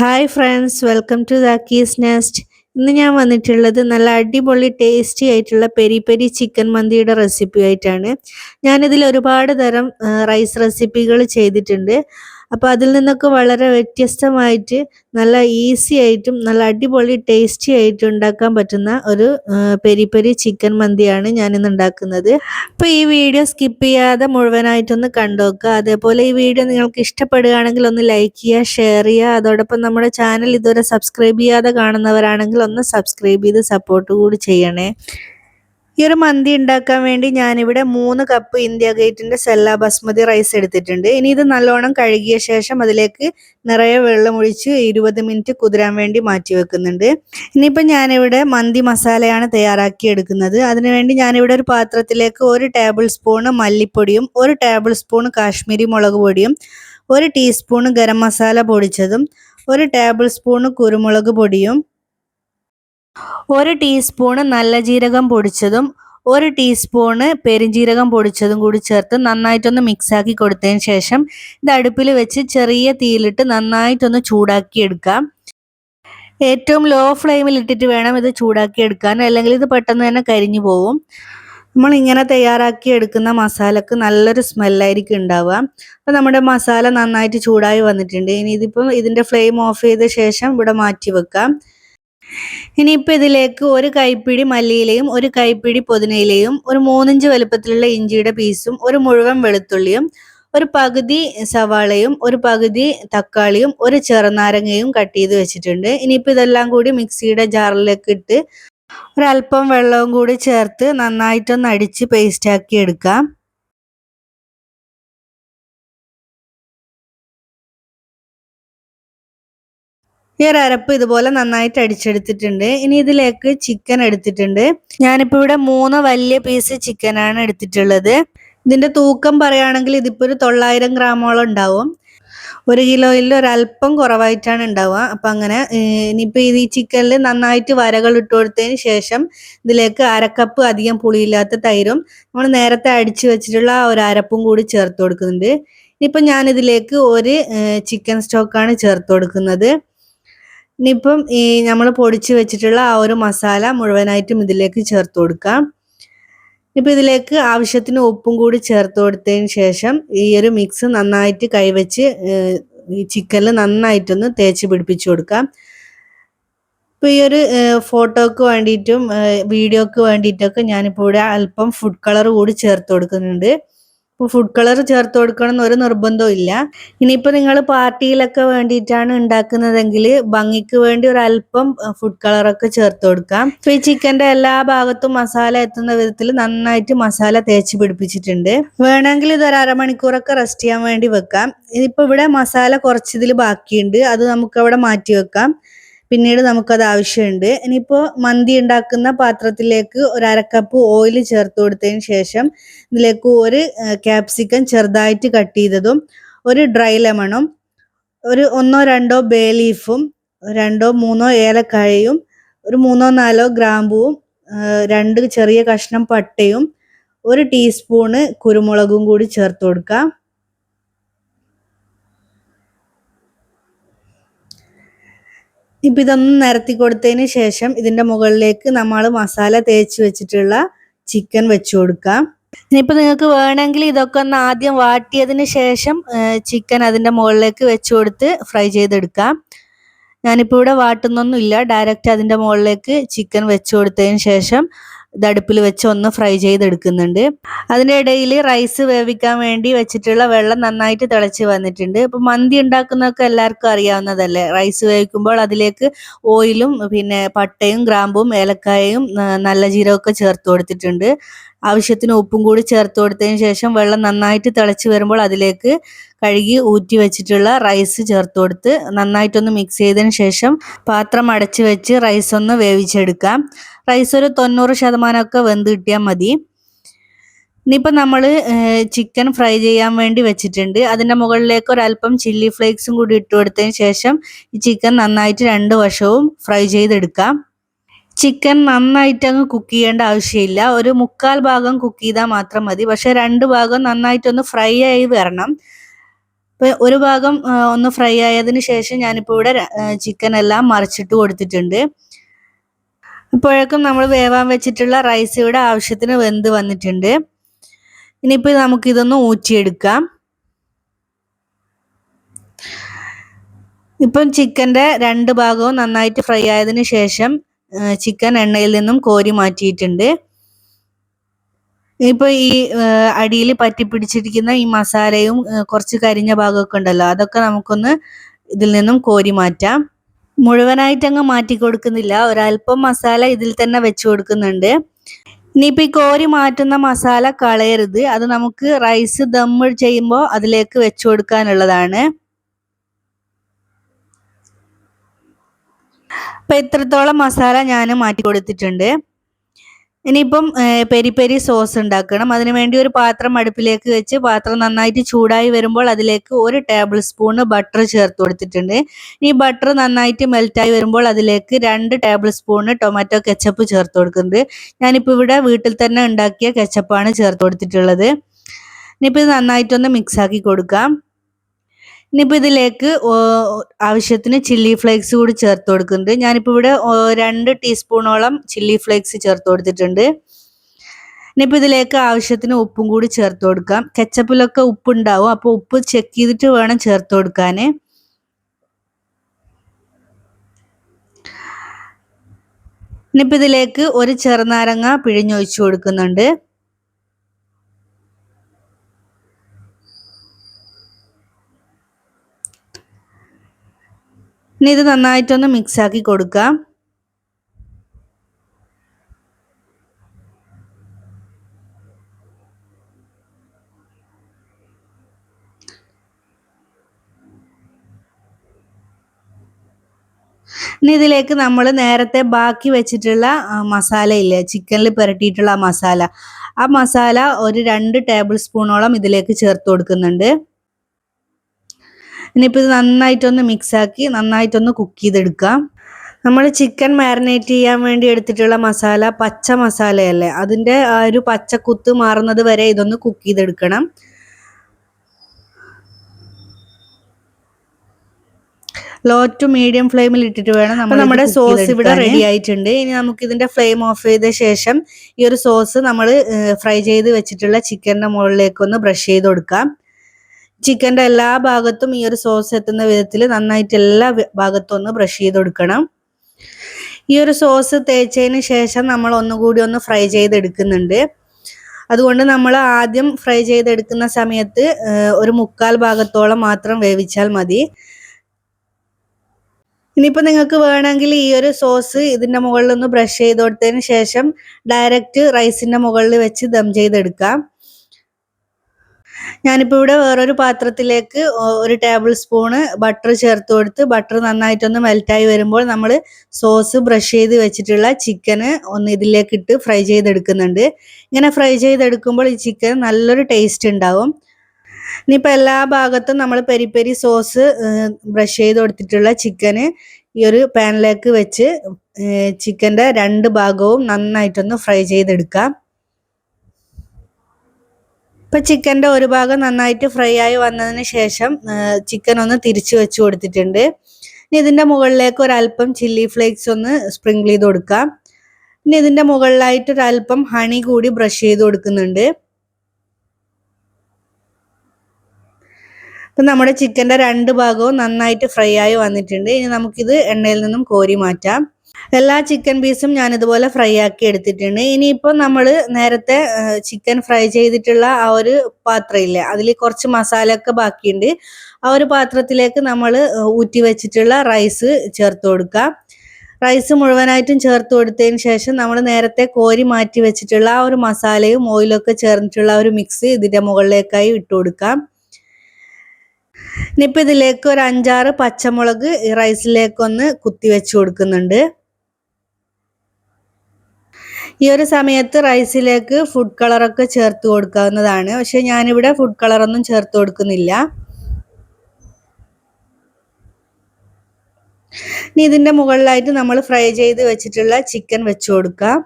Hi friends welcome to Dakkees nest ഇന്ന് ഞാൻ വന്നിട്ടുള്ളത് നല്ല അടിപൊളി ടേസ്റ്റി ആയിട്ടുള്ള പെരി പെരി ചിക്കൻ മന്തിയുടെ റെസിപ്പി ആയിട്ടാണ്. ഞാനിതിൽ ഒരുപാട് തരം റൈസ് റെസിപ്പികൾ ചെയ്തിട്ടുണ്ട്. അപ്പോൾ അതിൽ നിന്നൊക്കെ വളരെ വ്യത്യസ്തമായിട്ട് നല്ല ഈസി ആയിട്ടും നല്ല അടിപൊളി ടേസ്റ്റി ആയിട്ടും ഉണ്ടാക്കാൻ പറ്റുന്ന ഒരു പെരി പെരി ചിക്കൻ മന്തിയാണ് ഞാൻ ഇന്ന് ഉണ്ടാക്കുന്നത്. അപ്പോൾ ഈ വീഡിയോ സ്കിപ്പ് ചെയ്യാതെ മുഴുവനായിട്ടൊന്ന് കണ്ടുനോക്കുക അതേപോലെ ഈ വീഡിയോ നിങ്ങൾക്ക് ഇഷ്ടപ്പെടുകയാണെങ്കിൽ ഒന്ന് ലൈക്ക് ചെയ്യുക ഷെയർ ചെയ്യുക. അതോടൊപ്പം നമ്മുടെ ചാനൽ ഇതുവരെ സബ്സ്ക്രൈബ് ചെയ്യാതെ കാണുന്നവരാണെങ്കിൽ ഒന്ന് സബ്സ്ക്രൈബ് ചെയ്ത് സപ്പോർട്ട് കൂടി ചെയ്യണേ. ഈ ഒരു മന്തി ഉണ്ടാക്കാൻ വേണ്ടി ഞാനിവിടെ മൂന്ന് കപ്പ് ഇന്ത്യ ഗേറ്റിന്റെ സെല്ല ബസ്മതി റൈസ് എടുത്തിട്ടുണ്ട്. ഇനി ഇത് നല്ലോണം കഴുകിയ ശേഷം അതിലേക്ക് നിറയെ വെള്ളം ഒഴിച്ച് ഇരുപത് മിനിറ്റ് കുതിരാൻ വേണ്ടി മാറ്റി വെക്കുന്നുണ്ട്. ഇനിയിപ്പോൾ ഞാനിവിടെ മന്തി മസാലയാണ് തയ്യാറാക്കി എടുക്കുന്നത്. അതിനുവേണ്ടി ഞാനിവിടെ ഒരു പാത്രത്തിലേക്ക് ഒരു ടേബിൾ സ്പൂണ് മല്ലിപ്പൊടിയും ഒരു ടേബിൾ സ്പൂണ് കാശ്മീരി മുളക് പൊടിയും ഒരു ടീസ്പൂണ് ഗരം മസാല പൊടിച്ചതും ഒരു ടേബിൾ സ്പൂണ് കുരുമുളക് പൊടിയും ഒരു ടീസ്പൂണ് നല്ല ജീരകം പൊടിച്ചതും ഒരു ടീസ്പൂണ് പെരിഞ്ജീരകം പൊടിച്ചതും കൂടി ചേർത്ത് നന്നായിട്ടൊന്ന് മിക്സാക്കി കൊടുത്തതിന് ശേഷം ഇത് അടുപ്പിൽ വെച്ച് ചെറിയ തീയിലിട്ട് നന്നായിട്ടൊന്ന് ചൂടാക്കി എടുക്കാം ഏറ്റവും ലോ ഫ്ലെയിമിൽ ഇട്ടിട്ട് വേണം ഇത് ചൂടാക്കി എടുക്കാൻ. അല്ലെങ്കിൽ ഇത് പെട്ടെന്ന് തന്നെ കരിഞ്ഞു പോകും നമ്മൾ ഇങ്ങനെ തയ്യാറാക്കി എടുക്കുന്ന മസാലക്ക് നല്ലൊരു സ്മെല്ലായിരിക്കും ഉണ്ടാവുക. അപ്പം നമ്മുടെ മസാല നന്നായിട്ട് ചൂടായി വന്നിട്ടുണ്ട്. ഇനി ഇതിപ്പം ഇതിന്റെ ഫ്ലെയിം ഓഫ് ചെയ്ത ശേഷം ഇവിടെ മാറ്റി വെക്കാം. ഇനിയിപ്പോൾ ഇതിലേക്ക് ഒരു കൈപ്പിടി മല്ലിയിലയും ഒരു കൈപ്പിടി പുതിനയിലയും ഒരു മൂന്നിഞ്ച് വലുപ്പത്തിലുള്ള ഇഞ്ചിയുടെ പീസും ഒരു മുഴുവൻ വെളുത്തുള്ളിയും ഒരു പകുതി സവാളയും ഒരു പകുതി തക്കാളിയും ഒരു ചെറുനാരങ്ങയും കട്ട് ചെയ്ത് വെച്ചിട്ടുണ്ട്. ഇനിയിപ്പോൾ ഇതെല്ലാം കൂടി മിക്സിയുടെ ജാറിലേക്ക് ഇട്ട് ഒരല്പം വെള്ളവും കൂടി ചേർത്ത് നന്നായിട്ടൊന്ന് അടിച്ച് പേസ്റ്റാക്കി എടുക്കാം. ഈ ഒരു അരപ്പ് ഇതുപോലെ നന്നായിട്ട് അടിച്ചെടുത്തിട്ടുണ്ട്. ഇനി ഇതിലേക്ക് ചിക്കൻ എടുത്തിട്ടുണ്ട്. ഞാനിപ്പോൾ ഇവിടെ മൂന്ന് വലിയ പീസ് ചിക്കൻ ആണ് എടുത്തിട്ടുള്ളത്. ഇതിന്റെ തൂക്കം പറയുകയാണെങ്കിൽ ഇതിപ്പോൾ ഒരു തൊള്ളായിരം ഗ്രാമോളം ഉണ്ടാവും. ഒരു കിലോയിൽ ഒരല്പം കുറവായിട്ടാണ് ഉണ്ടാവുക. അപ്പം അങ്ങനെ ഇനിയിപ്പോൾ ഈ ചിക്കനിൽ നന്നായിട്ട് വരകൾ ഇട്ട് കൊടുത്തതിന് ശേഷം ഇതിലേക്ക് അരക്കപ്പ് അധികം പുളിയില്ലാത്ത തൈരും നമ്മൾ നേരത്തെ അടിച്ചു വെച്ചിട്ടുള്ള ഒരു അരപ്പും കൂടി ചേർത്ത് കൊടുക്കുന്നുണ്ട്. ഇനിയിപ്പോൾ ഞാനിതിലേക്ക് ഒരു ചിക്കൻ സ്റ്റോക്കാണ് ചേർത്ത് കൊടുക്കുന്നത്. ഇനിയിപ്പം ഈ നമ്മൾ പൊടിച്ച് വെച്ചിട്ടുള്ള ആ ഒരു മസാല മുഴുവനായിട്ടും ഇതിലേക്ക് ചേർത്ത് കൊടുക്കാം. ഇപ്പം ഇതിലേക്ക് ആവശ്യത്തിന് ഉപ്പും കൂടി ചേർത്ത് കൊടുത്തതിന് ശേഷം ഈ ഒരു മിക്സ് നന്നായിട്ട് കൈവച്ച് ഈ ചിക്കനിൽ നന്നായിട്ടൊന്ന് തേച്ച് പിടിപ്പിച്ചു കൊടുക്കാം. ഇപ്പോൾ ഈ ഒരു ഫോട്ടോക്ക് വേണ്ടിയിട്ടും വീഡിയോക്ക് വേണ്ടിയിട്ടൊക്കെ ഞാനിപ്പോൾ ഇവിടെ അല്പം ഫുഡ് കളർ കൂടി ചേർത്ത് കൊടുക്കുന്നുണ്ട്. ഫുഡ് കളർ ചേർത്ത് കൊടുക്കണം എന്നൊരു നിർബന്ധവും ഇല്ല. ഇനിയിപ്പോൾ നിങ്ങൾ പാർട്ടിയിലൊക്കെ വേണ്ടിയിട്ടാണ് ഉണ്ടാക്കുന്നതെങ്കിൽ ഭംഗിക്ക് വേണ്ടി ഒരു അല്പം ഫുഡ് കളറൊക്കെ ചേർത്ത് കൊടുക്കാം. ഈ ചിക്കന്റെ എല്ലാ ഭാഗത്തും മസാല എത്തുന്ന വിധത്തിൽ നന്നായിട്ട് മസാല തേച്ച് പിടിപ്പിച്ചിട്ടുണ്ട്. വേണമെങ്കിൽ ഇത് ഒരു അരമണിക്കൂറൊക്കെ റെസ്റ്റ് ചെയ്യാൻ വേണ്ടി വെക്കാം. ഇതിപ്പോൾ ഇവിടെ മസാല കുറച്ചിതിൽ ബാക്കിയുണ്ട്. അത് നമുക്ക് അവിടെ മാറ്റി വെക്കാം. പിന്നീട് നമുക്കത് ആവശ്യമുണ്ട്. ഇനിയിപ്പോൾ മന്തി ഉണ്ടാക്കുന്ന പാത്രത്തിലേക്ക് ഒരു അരക്കപ്പ് ഓയിൽ ചേർത്ത് കൊടുത്തതിന് ശേഷം ഇതിലേക്ക് ഒരു ക്യാപ്സിക്കം ചെറുതായിട്ട് കട്ട് ചെയ്തതും ഒരു ഡ്രൈ ലെമണും ഒരു ഒന്നോ രണ്ടോ ബേ ലീഫും രണ്ടോ മൂന്നോ ഏലക്കായയും ഒരു മൂന്നോ നാലോ ഗ്രാമ്പുവും രണ്ട് ചെറിയ കഷ്ണം പട്ടയും ഒരു ടീസ്പൂണ് കുരുമുളകും കൂടി ചേർത്ത് കൊടുക്കാം. ഇപ്പം ഇതൊന്ന് നിരത്തി കൊടുത്തതിന് ശേഷം ഇതിന്റെ മുകളിലേക്ക് നമ്മൾ മസാല തേച്ച് വെച്ചിട്ടുള്ള ചിക്കൻ വെച്ചു കൊടുക്കാം. ഇനിയിപ്പോൾ നിങ്ങൾക്ക് വേണമെങ്കിൽ ഇതൊക്കെ ഒന്ന് ആദ്യം വാട്ടിയതിന് ശേഷം ചിക്കൻ അതിന്റെ മുകളിലേക്ക് വെച്ച് കൊടുത്ത് ഫ്രൈ ചെയ്തെടുക്കാം. ഞാനിപ്പോൾ ഇവിടെ വാട്ടുന്നൊന്നുമില്ല. ഡയറക്റ്റ് അതിന്റെ മുകളിലേക്ക് ചിക്കൻ വെച്ച് കൊടുത്തതിന് ശേഷം ഇത് അടുപ്പിൽ വെച്ച് ഒന്ന് ഫ്രൈ ചെയ്തെടുക്കുന്നുണ്ട്. അതിന്റെ റൈസ് വേവിക്കാൻ വേണ്ടി വെച്ചിട്ടുള്ള വെള്ളം നന്നായിട്ട് തിളച്ച് വന്നിട്ടുണ്ട്. ഇപ്പം മന്തി ഉണ്ടാക്കുന്നതൊക്കെ എല്ലാവർക്കും അറിയാവുന്നതല്ലേ? റൈസ് വേവിക്കുമ്പോൾ അതിലേക്ക് ഓയിലും പിന്നെ പട്ടയും ഗ്രാമ്പും ഏലക്കായയും നല്ല ജീരകമൊക്കെ ചേർത്ത് കൊടുത്തിട്ടുണ്ട്. ആവശ്യത്തിന് ഉപ്പും കൂടി ചേർത്ത് കൊടുത്തതിന് ശേഷം വെള്ളം നന്നായിട്ട് തിളച്ച് വരുമ്പോൾ അതിലേക്ക് കഴുകി ഊറ്റി വെച്ചിട്ടുള്ള റൈസ് ചേർത്ത് കൊടുത്ത് നന്നായിട്ടൊന്ന് മിക്സ് ചെയ്തതിന് ശേഷം പാത്രം അടച്ച് വെച്ച് റൈസ് ഒന്ന് വേവിച്ചെടുക്കാം. റൈസ് ഒരു തൊണ്ണൂറ് ശതമാനമൊക്കെ വെന്ത് കിട്ടിയാൽ മതി. ഇനിയിപ്പോൾ നമ്മൾ ചിക്കൻ ഫ്രൈ ചെയ്യാൻ വേണ്ടി വെച്ചിട്ടുണ്ട്. അതിന്റെ മുകളിലേക്ക് ഒരല്പം ചില്ലി ഫ്ലേക്സും കൂടി ഇട്ട് കൊടുത്തതിന് ശേഷം ഈ ചിക്കൻ നന്നായിട്ട് രണ്ട് വശവും ഫ്രൈ ചെയ്തെടുക്കാം. ചിക്കൻ നന്നായിട്ട് അങ്ങ് കുക്ക് ചെയ്യേണ്ട ആവശ്യമില്ല. ഒരു മുക്കാൽ ഭാഗം കുക്ക് ചെയ്താൽ മാത്രം മതി. പക്ഷെ രണ്ട് ഭാഗം നന്നായിട്ടൊന്ന് ഫ്രൈ ആയി വരണം. ഒരു ഭാഗം ഒന്ന് ഫ്രൈ ആയതിന് ശേഷം ഞാനിപ്പോൾ ഇവിടെ ചിക്കൻ എല്ലാം മറിച്ചിട്ട് കൊടുത്തിട്ടുണ്ട്. ഇപ്പോഴേക്കും നമ്മൾ വേവാൻ വെച്ചിട്ടുള്ള റൈസ് ഇവിടെ ആവശ്യത്തിന് വെന്ത് വന്നിട്ടുണ്ട്. ഇനിയിപ്പോൾ നമുക്കിതൊന്ന് ഊറ്റിയെടുക്കാം. ഇപ്പം ചിക്കന്റെ രണ്ട് ഭാഗവും നന്നായിട്ട് ഫ്രൈ ആയതിനു ശേഷം ചിക്കൻ എണ്ണയിൽ നിന്നും കോരി മാറ്റിയിട്ടുണ്ട്. ഇപ്പൊ ഈ അടിയിൽ പറ്റി പിടിച്ചിരിക്കുന്ന ഈ മസാലയും കുറച്ച് കരിഞ്ഞ ഭാഗമൊക്കെ ഉണ്ടല്ലോ അതൊക്കെ നമുക്കൊന്ന് ഇതിൽ നിന്നും കോരി മാറ്റാം. മുഴുവനായിട്ട് അങ്ങ് മാറ്റി കൊടുക്കുന്നില്ല ഒരല്പം മസാല ഇതിൽ തന്നെ വെച്ച് കൊടുക്കുന്നുണ്ട്. ഇനിയിപ്പോൾ ഈ കോരി മാറ്റുന്ന മസാല കളയരുത് അത് നമുക്ക് റൈസ് ദം ചെയ്യുമ്പോൾ അതിലേക്ക് വെച്ച് കൊടുക്കാനുള്ളതാണ്. അപ്പം ഇത്രത്തോളം മസാല ഞാൻ മാറ്റി കൊടുത്തിട്ടുണ്ട്. ഇനിയിപ്പം പെരി പെരി സോസ് ഉണ്ടാക്കണം. അതിനു വേണ്ടി ഒരു പാത്രം അടുപ്പിലേക്ക് വെച്ച് പാത്രം നന്നായിട്ട് ചൂടായി വരുമ്പോൾ അതിലേക്ക് ഒരു ടേബിൾ സ്പൂണ് ബട്ടർ ചേർത്ത് കൊടുത്തിട്ടുണ്ട്. ഈ ബട്ടർ നന്നായിട്ട് മെൽറ്റായി വരുമ്പോൾ അതിലേക്ക് രണ്ട് ടേബിൾ സ്പൂണ് ടൊമാറ്റോ കെച്ചപ്പ് ചേർത്ത് കൊടുക്കുന്നുണ്ട്. ഞാനിപ്പോൾ ഇവിടെ വീട്ടിൽ തന്നെ ഉണ്ടാക്കിയ കെച്ചപ്പാണ് ചേർത്ത് കൊടുത്തിട്ടുള്ളത്. ഇനിയിപ്പോൾ ഇത് നന്നായിട്ടൊന്ന് മിക്സാക്കി കൊടുക്കാം. ഇനിയിപ്പോൾ ഇതിലേക്ക് ആവശ്യത്തിന് ചില്ലി ഫ്ലേക്സ് കൂടി ചേർത്ത് കൊടുക്കുന്നുണ്ട്. ഞാനിപ്പോൾ ഇവിടെ രണ്ട് ടീസ്പൂണോളം ചില്ലി ഫ്ലേക്സ് ചേർത്ത് കൊടുത്തിട്ടുണ്ട്. ഇനിയിപ്പോൾ ഇതിലേക്ക് ആവശ്യത്തിന് ഉപ്പും കൂടി ചേർത്ത് കൊടുക്കാം. കെച്ചപ്പിലൊക്കെ ഉപ്പ് ഉണ്ടാവും അപ്പോൾ ഉപ്പ് ചെക്ക് ചെയ്തിട്ട് വേണം ചേർത്ത് കൊടുക്കാൻ ഇനിയിപ്പോൾ ഇതിലേക്ക് ഒരു ചെറുനാരങ്ങ പിഴിഞ്ഞൊഴിച്ചു കൊടുക്കുന്നുണ്ട്. ഇനി ഇത് നന്നായിട്ടൊന്ന് മിക്സ് ആക്കി കൊടുക്കാം. ഇനി ഇതിലേക്ക് നമ്മൾ നേരത്തെ ബാക്കി വെച്ചിട്ടുള്ള മസാല ഇല്ലേ ചിക്കനിൽ പുരട്ടിയിട്ടുള്ള മസാല. ആ മസാല ഒരു രണ്ട് ടേബിൾ സ്പൂണോളം ഇതിലേക്ക് ചേർത്ത് കൊടുക്കുന്നുണ്ട്. ഇനിയിപ്പോൾ ഇത് നന്നായിട്ടൊന്ന് മിക്സാക്കി നന്നായിട്ടൊന്ന് കുക്ക് ചെയ്തെടുക്കാം. നമ്മൾ ചിക്കൻ മാരിനേറ്റ് ചെയ്യാൻ വേണ്ടി എടുത്തിട്ടുള്ള മസാല പച്ച മസാലയല്ലേ? അതിന്റെ ആ ഒരു പച്ചക്കുത്ത് മാറുന്നത് വരെ ഇതൊന്ന് കുക്ക് ചെയ്തെടുക്കണം. ലോ ടു മീഡിയം ഫ്ലെയിമിൽ ഇട്ടിട്ട് വേണം നമ്മൾ നമ്മുടെ സോസ് ഇവിടെ റെഡി ആയിട്ടുണ്ട്. ഇനി നമുക്ക് ഇതിന്റെ ഫ്ലെയിം ഓഫ് ചെയ്ത ശേഷം ഈ ഒരു സോസ് നമ്മൾ ഫ്രൈ ചെയ്ത് വെച്ചിട്ടുള്ള ചിക്കന്റെ മുകളിലേക്ക് ഒന്ന് ബ്രഷ് ചെയ്ത് കൊടുക്കാം. ചിക്കന്റെ എല്ലാ ഭാഗത്തും ഈ ഒരു സോസ് എത്തുന്ന വിധത്തിൽ നന്നായിട്ട് എല്ലാ ഭാഗത്തും ഒന്ന് ബ്രഷ് ചെയ്ത് കൊടുക്കണം. ഈ ഒരു സോസ് തേച്ചതിന് ശേഷം നമ്മൾ ഒന്നുകൂടി ഒന്ന് ഫ്രൈ ചെയ്തെടുക്കുന്നുണ്ട്. അതുകൊണ്ട് നമ്മൾ ആദ്യം ഫ്രൈ ചെയ്തെടുക്കുന്ന സമയത്ത് ഒരു മുക്കാൽ ഭാഗത്തോളം മാത്രം വേവിച്ചാൽ മതി. ഇനിയിപ്പോൾ നിങ്ങൾക്ക് വേണമെങ്കിൽ ഈ ഒരു സോസ് ഇതിന്റെ മുകളിൽ ഒന്ന് ബ്രഷ് ചെയ്ത് കൊടുത്തതിന് ശേഷം ഡയറക്റ്റ് റൈസിന്റെ മുകളിൽ വെച്ച് ദം ചെയ്തെടുക്കാം. ഞാനിപ്പോൾ ഇവിടെ വേറൊരു പാത്രത്തിലേക്ക് ഒരു ടേബിൾ സ്പൂണ് ബട്ടർ ചേർത്ത് കൊടുത്ത് ബട്ടർ നന്നായിട്ടൊന്ന് മെൽറ്റായി വരുമ്പോൾ നമ്മൾ സോസ് ബ്രഷ് ചെയ്ത് വെച്ചിട്ടുള്ള ചിക്കന് ഒന്ന് ഇതിലേക്ക് ഇട്ട് ഫ്രൈ ചെയ്തെടുക്കുന്നുണ്ട്. ഇങ്ങനെ ഫ്രൈ ചെയ്തെടുക്കുമ്പോൾ ഈ ചിക്കൻ നല്ലൊരു ടേസ്റ്റ് ഉണ്ടാവും. ഇനിയിപ്പോൾ എല്ലാ ഭാഗത്തും നമ്മൾ പെരി പെരി സോസ് ബ്രഷ് ചെയ്ത് കൊടുത്തിട്ടുള്ള ചിക്കന് ഈ ഒരു പാനിലേക്ക് വെച്ച് ചിക്കന്റെ രണ്ട് ഭാഗവും നന്നായിട്ടൊന്ന് ഫ്രൈ ചെയ്തെടുക്കാം. ഇപ്പം ചിക്കന്റെ ഒരു ഭാഗം നന്നായിട്ട് ഫ്രൈ ആയി വന്നതിന് ശേഷം ചിക്കൻ ഒന്ന് തിരിച്ചു വെച്ച് കൊടുത്തിട്ടുണ്ട്. ഇനി ഇതിന്റെ മുകളിലേക്ക് ഒരല്പം ചില്ലി ഫ്ലേക്സ് ഒന്ന് സ്പ്രിങ്കിൾ ചെയ്ത് കൊടുക്കാം. ഇനി ഇതിന്റെ മുകളിലായിട്ട് ഒരല്പം ഹണി കൂടി ബ്രഷ് ചെയ്ത് കൊടുക്കുന്നുണ്ട്. അപ്പം നമ്മുടെ ചിക്കന്റെ രണ്ട് ഭാഗവും നന്നായിട്ട് ഫ്രൈ ആയി വന്നിട്ടുണ്ട്. ഇനി നമുക്കിത് എണ്ണയിൽ നിന്നും കോരി മാറ്റാം. എല്ലാ ചിക്കൻ പീസും ഞാൻ ഇതുപോലെ ഫ്രൈ ആക്കി എടുത്തിട്ടുണ്ട്. ഇനിയിപ്പോൾ നമ്മൾ നേരത്തെ ചിക്കൻ ഫ്രൈ ചെയ്തിട്ടുള്ള ആ ഒരു പാത്രമില്ലേ അതിൽ കുറച്ച് മസാല ഒക്കെ ബാക്കിയുണ്ട്. ആ ഒരു പാത്രത്തിലേക്ക് നമ്മൾ ഊറ്റി വെച്ചിട്ടുള്ള റൈസ് ചേർത്ത് കൊടുക്കാം. റൈസ് മുഴുവനായിട്ടും ചേർത്ത് കൊടുത്തതിന് ശേഷം നമ്മൾ നേരത്തെ കോരി മാറ്റി വെച്ചിട്ടുള്ള ആ ഒരു മസാലയും ഓയിലൊക്കെ ചേർന്നിട്ടുള്ള ഒരു മിക്സ് ഇതിന്റെ മുകളിലേക്കായി ഇട്ട് കൊടുക്കാം. ഇനിയിപ്പോൾ ഇതിലേക്ക് ഒരു അഞ്ചാറ് പച്ചമുളക് ഈ റൈസിലേക്കൊന്ന് കുത്തി വെച്ച് കൊടുക്കുന്നുണ്ട്. ഈ ഒരു സമയത്ത് റൈസിലേക്ക് ഫുഡ് കളറൊക്കെ ചേർത്ത് കൊടുക്കാവുന്നതാണ്. പക്ഷെ ഞാനിവിടെ ഫുഡ് കളറൊന്നും ചേർത്ത് കൊടുക്കുന്നില്ല. ഇനി ഇതിന്റെ മുകളിലായിട്ട് നമ്മൾ ഫ്രൈ ചെയ്ത് വെച്ചിട്ടുള്ള ചിക്കൻ വെച്ച് കൊടുക്കാം.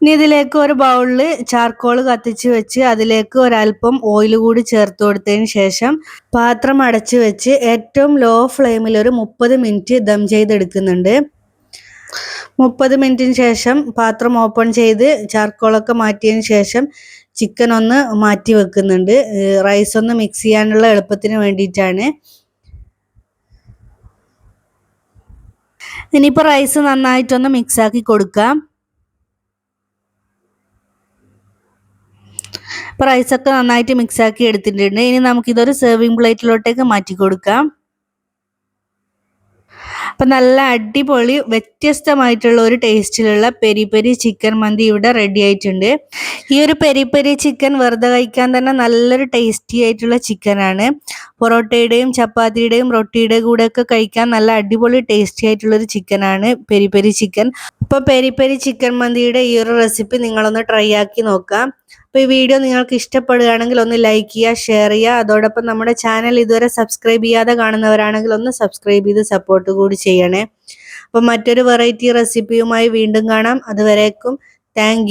ഇനി ഇതിലേക്ക് ഒരു ബൗളിൽ ചാർക്കോൾ കത്തിച്ച് വെച്ച് അതിലേക്ക് ഒരല്പം ഓയിൽ കൂടി ചേർത്ത് കൊടുത്തതിന് ശേഷം പാത്രം അടച്ചു വെച്ച് ഏറ്റവും ലോ ഫ്ലെയിമിൽ ഒരു മുപ്പത് മിനിറ്റ് ദം ചെയ്തെടുക്കുന്നുണ്ട്. മുപ്പത് മിനിറ്റിന് ശേഷം പാത്രം ഓപ്പൺ ചെയ്ത് ചാർക്കോളൊക്കെ മാറ്റിയതിന് ശേഷം ചിക്കൻ ഒന്ന് മാറ്റി വെക്കുന്നുണ്ട്. റൈസ് ഒന്ന് മിക്സ് ചെയ്യാനുള്ള എളുപ്പത്തിന് വേണ്ടിയിട്ടാണ്. ഇനിയിപ്പോൾ റൈസ് നന്നായിട്ടൊന്ന് മിക്സാക്കി കൊടുക്കാം. ഇപ്പോൾ റൈസൊക്കെ നന്നായിട്ട് മിക്സാക്കി എടുത്തിട്ടുണ്ട്. ഇനി നമുക്കിതൊരു സെർവിങ് പ്ലേറ്റിലോട്ടേക്ക് മാറ്റി കൊടുക്കാം. അപ്പം നല്ല അടിപൊളി വ്യത്യസ്തമായിട്ടുള്ള ഒരു ടേസ്റ്റിലുള്ള പെരി പെരി ചിക്കൻ മന്തി ഇവിടെ റെഡി ആയിട്ടുണ്ട്. ഈ ഒരു പെരി പെരി ചിക്കൻ വെറുതെ കഴിക്കാൻ തന്നെ നല്ലൊരു ടേസ്റ്റി ആയിട്ടുള്ള ചിക്കനാണ് പൊറോട്ടയുടെയും ചപ്പാത്തിയുടെയും റൊട്ടിയുടെ കൂടെ ഒക്കെ കഴിക്കാൻ നല്ല അടിപൊളി ടേസ്റ്റി ആയിട്ടുള്ള ഒരു ചിക്കനാണ് പെരി പെരി ചിക്കൻ അപ്പോൾ പെരി പെരി ചിക്കൻ മന്തിയുടെ ഈ ഒരു റെസിപ്പി നിങ്ങളൊന്ന് ട്രൈ ആക്കി നോക്കാം. അപ്പോൾ ഈ വീഡിയോ നിങ്ങൾക്ക് ഇഷ്ടപ്പെടുകയാണെങ്കിൽ ഒന്ന് ലൈക്ക് ചെയ്യുക ഷെയർ ചെയ്യുക. അതോടൊപ്പം നമ്മുടെ ചാനൽ ഇതുവരെ സബ്സ്ക്രൈബ് ചെയ്യാതെ കാണുന്നവരാണെങ്കിൽ ഒന്ന് സബ്സ്ക്രൈബ് ചെയ്ത് സപ്പോർട്ട് കൂടി ചെയ്യണേ. അപ്പൊ മറ്റൊരു വെറൈറ്റി റെസിപ്പിയുമായി വീണ്ടും കാണാം. അതുവരേക്കും താങ്ക്